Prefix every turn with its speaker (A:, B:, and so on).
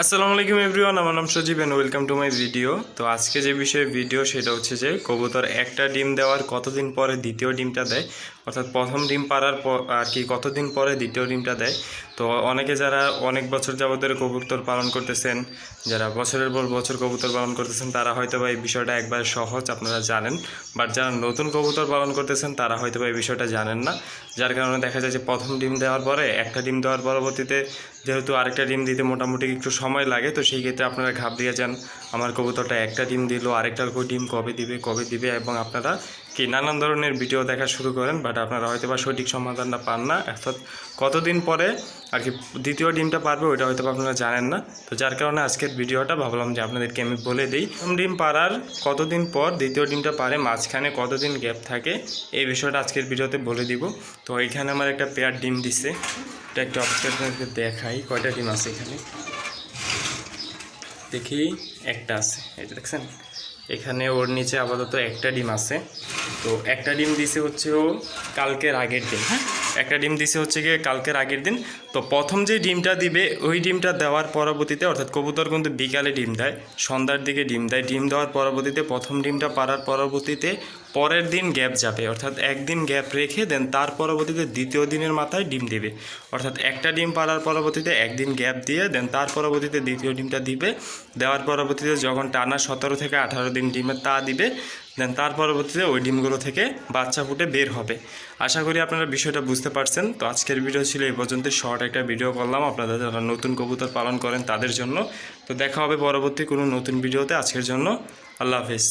A: আসসালামু আলাইকুম এভরিওয়ান, আমার নাম Sajib and welcome to my video তো আজকে যে বিষয়ে ভিডিও সেটা হচ্ছে যে কবুতর একটা ডিম দেওয়ার কতদিন পরে দ্বিতীয় ডিমটা দেয় অর্থাৎ প্রথম ডিম পাড়ার পর আর কি কতদিন পরে দ্বিতীয় ডিমটা দেয়। তো অনেকে যারা অনেক বছর যাবত ধরে কবুতর পালন করতেছেন, যারা বছরের পর বছর কবুতর পালন করতেছেন, তারা হয়তো বা এই বিষয়টা একবার সহজ আপনারা জানেন। বাট যারা নতুন কবুতর পালন করতেছেন, তারা হয়তো বা এই বিষয়টা জানেন না। যার কারণে দেখা যায় যে প্রথম ডিম দেওয়ার পরে, একটা ডিম দেওয়ার পরবর্তীতে যেহেতু আরেকটা ডিম দিতে মোটামুটি একটু সময় লাগে, তো সেই ক্ষেত্রে আপনারা ঘাপ দিয়ে যান। আমার কবুতরটা একটা ডিম দিল, আরেকটার ডিম, কবে দিবে কবে দিবে এবং আপনারা কি নানান ধরনের ভিডিও দেখা শুরু করেন বাট আপনারা হয়তো বা সঠিক সমাধানটা পান না। অর্থাৎ কতদিন পরে আর কি দ্বিতীয় ডিমটা পারবে, ওইটা হয়তো আপনারা জানেন না। তো যার কারণে আজকের ভিডিওটা ভাবলাম যে আপনাদেরকে আমি বলে দিই, প্রথম ডিম পারার কতদিন পর দ্বিতীয় ডিমটা পারে, মাঝখানে কতদিন গ্যাপ থাকে, এই বিষয়টা আজকের ভিডিওতে বলে দিব। তো এখানে আমার একটা পেয়ার ডিম দিছে, এটা একটু আপনাদেরকে দেখাই, কয়টা ডিম আছে এখানে? দেখি একটা আছে। এটা দেখছেন, এখানে ওর নিচে আপাতত একটা ডিম আছে। তো একটা ডিম দিছে হচ্ছে ও কালকের আগের দিন হ্যাঁ? একটা ডিম দিছে হচ্ছে গিয়ে কালকের আগের দিন। তো প্রথম যে ডিমটা দিবে, ওই ডিমটা দেওয়ার পরবর্তীতে, অর্থাৎ কবুতর কিন্তু বিকালে ডিম দেয়, সন্ধ্যার দিকে ডিম দেয়। ডিম দেওয়ার পরবর্তীতে, প্রথম ডিমটা পাড়ার পরবর্তীতে পরের দিন গ্যাপ যাবে, অর্থাৎ একদিন গ্যাপ রেখে দেন তার পরবর্তীতে দ্বিতীয় দিনের মাথায় ডিম দিবে। অর্থাৎ একটা ডিম পাড়ার পরবর্তীতে একদিন গ্যাপ দিয়ে দেন তার পরবর্তীতে দ্বিতীয় ডিমটা দিবে। দেওয়ার পরবর্তীতে যখন টানা সতেরো থেকে আঠারো দিন ডিমের তা দিবে দেন তার পরবর্তীতে ওই ডিমগুলো থেকে বাচ্চা ফুটে বের হবে। আশা করি আপনারা বিষয়টা বুঝতে পারছেন। তো আজকের ভিডিও ছিল এই পর্যন্ত। শর্ট একটা ভিডিও করলাম। আপনাদের যারা নতুন কবুতর পালন করেন তাদের জন্য। তো দেখা হবে পরবর্তী কোনো নতুন ভিডিওতে। আজকের জন্য আল্লাহ হাফিজ।